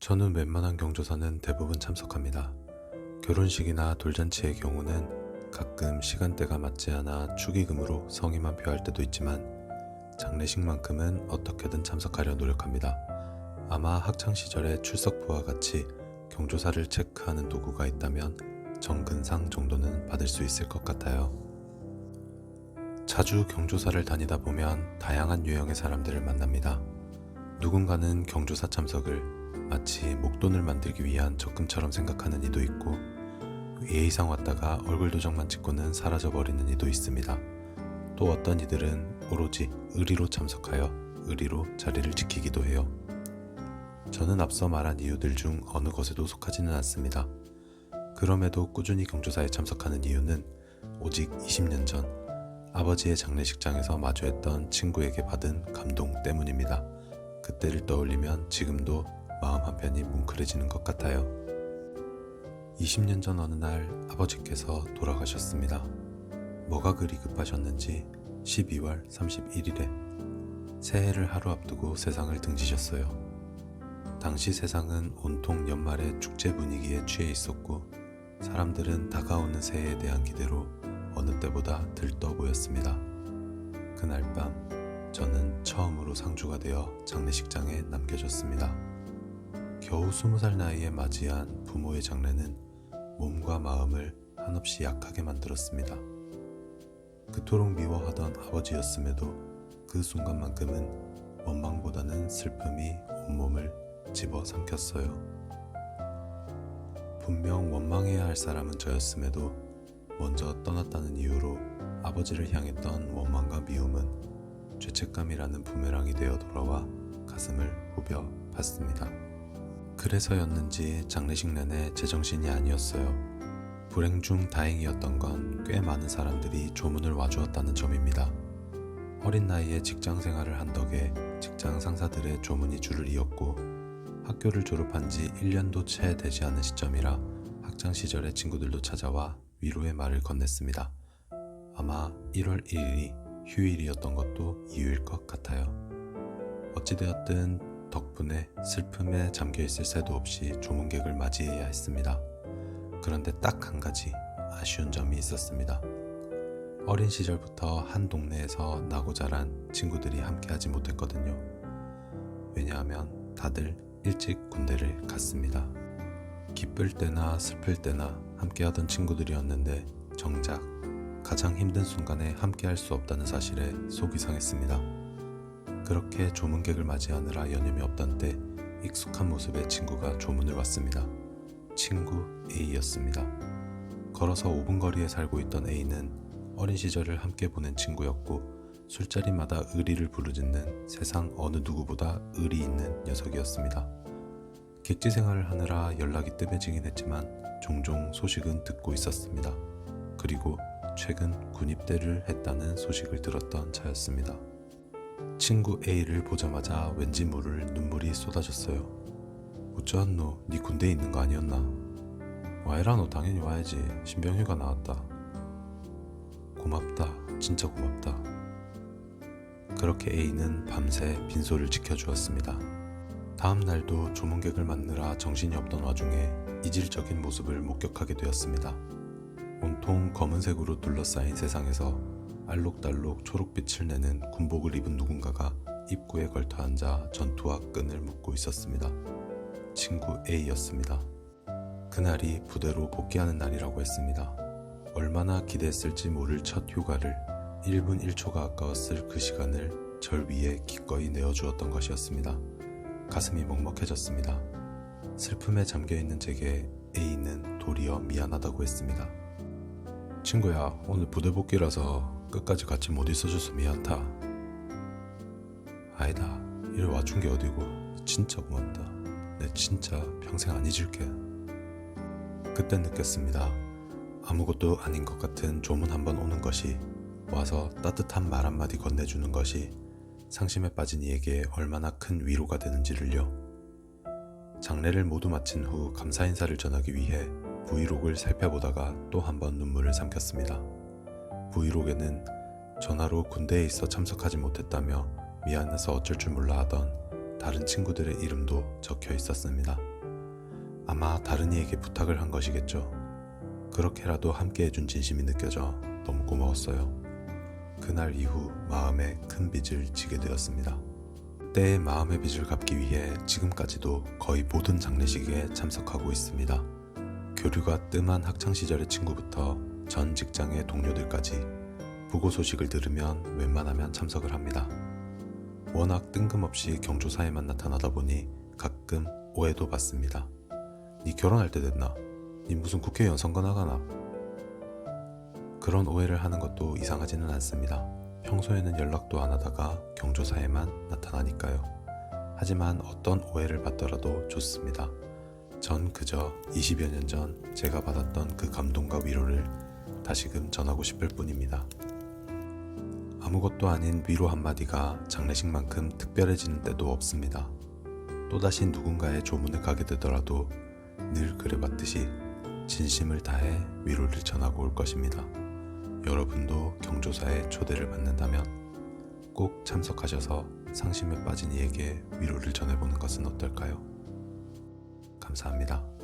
저는 웬만한 경조사는 대부분 참석합니다. 결혼식이나 돌잔치의 경우는 가끔 시간대가 맞지 않아 축의금으로 성의 만 표할 때도 있지만 장례식만큼은 어떻게든 참석하려 노력합니다. 아마 학창 시절에 출석부와 같이 경조사를 체크하는 도구가 있다면 정근상 정도는 받을 수 있을 것 같아요. 자주 경조사를 다니다 보면 다양한 유형의 사람들을 만납니다. 누군가는 경조사 참석을 마치 목돈을 만들기 위한 적금처럼 생각하는 이도 있고 예의상 왔다가 얼굴 도장만 찍고는 사라져버리는 이도 있습니다. 또 어떤 이들은 오로지 의리로 참석하여 의리로 자리를 지키기도 해요. 저는 앞서 말한 이유들 중 어느 것에도 속하지는 않습니다. 그럼에도 꾸준히 경조사에 참석하는 이유는 오직 20년 전 아버지의 장례식장에서 마주했던 친구에게 받은 감동 때문입니다. 그때를 떠올리면 지금도 마음 한편이 뭉클해지는 것 같아요. 20년 전 어느 날 아버지께서 돌아가셨습니다. 뭐가 그리 급하셨는지 12월 31일에 새해를 하루 앞두고 세상을 등지셨어요. 당시 세상은 온통 연말의 축제 분위기에 취해 있었고 사람들은 다가오는 새해에 대한 기대로 어느 때보다 들떠 보였습니다. 그날 밤 저는 처음으로 상주가 되어 장례식장에 남겨졌습니다. 겨우 스무 살 나이에 맞이한 부모의 장례는 몸과 마음을 한없이 약하게 만들었습니다. 그토록 미워하던 아버지였음에도 그 순간만큼은 원망보다는 슬픔이 온몸을 집어 삼켰어요. 분명 원망해야 할 사람은 저였음에도 먼저 떠났다는 이유로 아버지를 향했던 원망과 미움은 죄책감이라는 부메랑이 되어 돌아와 가슴을 후벼 팠습니다. 그래서였는지 장례식 내내 제정신이 아니었어요. 불행 중 다행이었던 건 꽤 많은 사람들이 조문을 와주었다는 점입니다. 어린 나이에 직장 생활을 한 덕에 직장 상사들의 조문이 줄을 이었고 학교를 졸업한 지 1년도 채 되지 않은 시점이라 학창 시절의 친구들도 찾아와 위로의 말을 건넸습니다. 아마 1월 1일이 휴일이었던 것도 이유일 것 같아요. 어찌되었든 덕분에 슬픔에 잠겨 있을 새도 없이 조문객을 맞이해야 했습니다. 그런데 딱 한 가지 아쉬운 점이 있었습니다. 어린 시절부터 한 동네에서 나고 자란 친구들이 함께하지 못했거든요. 왜냐하면 다들 일찍 군대를 갔습니다. 기쁠 때나 슬플 때나 함께하던 친구들이었는데 정작 가장 힘든 순간에 함께할 수 없다는 사실에 속이 상했습니다. 그렇게 조문객을 맞이하느라 여념이 없던 때 익숙한 모습의 친구가 조문을 왔습니다. 친구 A였습니다. 걸어서 5분 거리에 살고 있던 A는 어린 시절을 함께 보낸 친구였고 술자리마다 의리를 부르짖는 세상 어느 누구보다 의리 있는 녀석이었습니다. 객지 생활을 하느라 연락이 뜸해지긴 했지만 종종 소식은 듣고 있었습니다. 그리고 최근 군입대를 했다는 소식을 들었던 차였습니다. 친구 A를 보자마자 왠지 모를 눈물이 쏟아졌어요. 어쩌았노? 네 군대에 있는 거 아니었나? 와이라 너 당연히 와야지. 신병휴가 나왔다. 고맙다. 진짜 고맙다. 그렇게 A는 밤새 빈소를 지켜주었습니다. 다음 날도 조문객을 만느라 정신이 없던 와중에 이질적인 모습을 목격하게 되었습니다. 온통 검은색으로 둘러싸인 세상에서 알록달록 초록빛을 내는 군복을 입은 누군가가 입구에 걸터 앉아 전투와 끈을 묶고 있었습니다. 친구 A였습니다. 그날이 부대로 복귀하는 날이라고 했습니다. 얼마나 기대했을지 모를 첫 휴가를 1분 1초가 아까웠을 그 시간을 절 위에 기꺼이 내어주었던 것이었습니다. 가슴이 먹먹해졌습니다. 슬픔에 잠겨있는 제게 A는 도리어 미안하다고 했습니다. 친구야, 오늘 부대 복귀라서 끝까지 같이 못 있어줘서 미안다. 아니다, 이래 와준 게 어디고 진짜 고맙다. 내 진짜 평생 안 잊을게. 그때 느꼈습니다. 아무것도 아닌 것 같은 조문 한 번 오는 것이 와서 따뜻한 말 한마디 건네주는 것이 상심에 빠진 이에게 얼마나 큰 위로가 되는지를요. 장례를 모두 마친 후 감사 인사를 전하기 위해 브이록을 살펴보다가 또 한 번 눈물을 삼켰습니다. 브이록에는 전화로 군대에 있어 참석하지 못했다며 미안해서 어쩔 줄 몰라 하던 다른 친구들의 이름도 적혀 있었습니다. 아마 다른 이에게 부탁을 한 것이겠죠. 그렇게라도 함께 해준 진심이 느껴져 너무 고마웠어요. 그날 이후 마음에 큰 빚을 지게 되었습니다. 때의 마음의 빚을 갚기 위해 지금까지도 거의 모든 장례식에 참석하고 있습니다. 교류가 뜸한 학창 시절의 친구부터 전 직장의 동료들까지 부고 소식을 들으면 웬만하면 참석을 합니다. 워낙 뜬금없이 경조사에만 나타나다 보니 가끔 오해도 받습니다. 니 결혼할 때 됐나? 니 무슨 국회의원 선거 나가나? 그런 오해를 하는 것도 이상하지는 않습니다. 평소에는 연락도 안 하다가 경조사에만 나타나니까요. 하지만 어떤 오해를 받더라도 좋습니다. 전 그저 20여 년 전 제가 받았던 그 감동과 위로를 다시금 전하고 싶을 뿐입니다. 아무것도 아닌 위로 한마디가 장례식만큼 특별해지는 때도 없습니다. 또다시 누군가의 조문을 가게 되더라도 늘 그래봤듯이 진심을 다해 위로를 전하고 올 것입니다. 여러분도 경조사에 초대를 받는다면 꼭 참석하셔서 상심에 빠진 이에게 위로를 전해보는 것은 어떨까요? 감사합니다.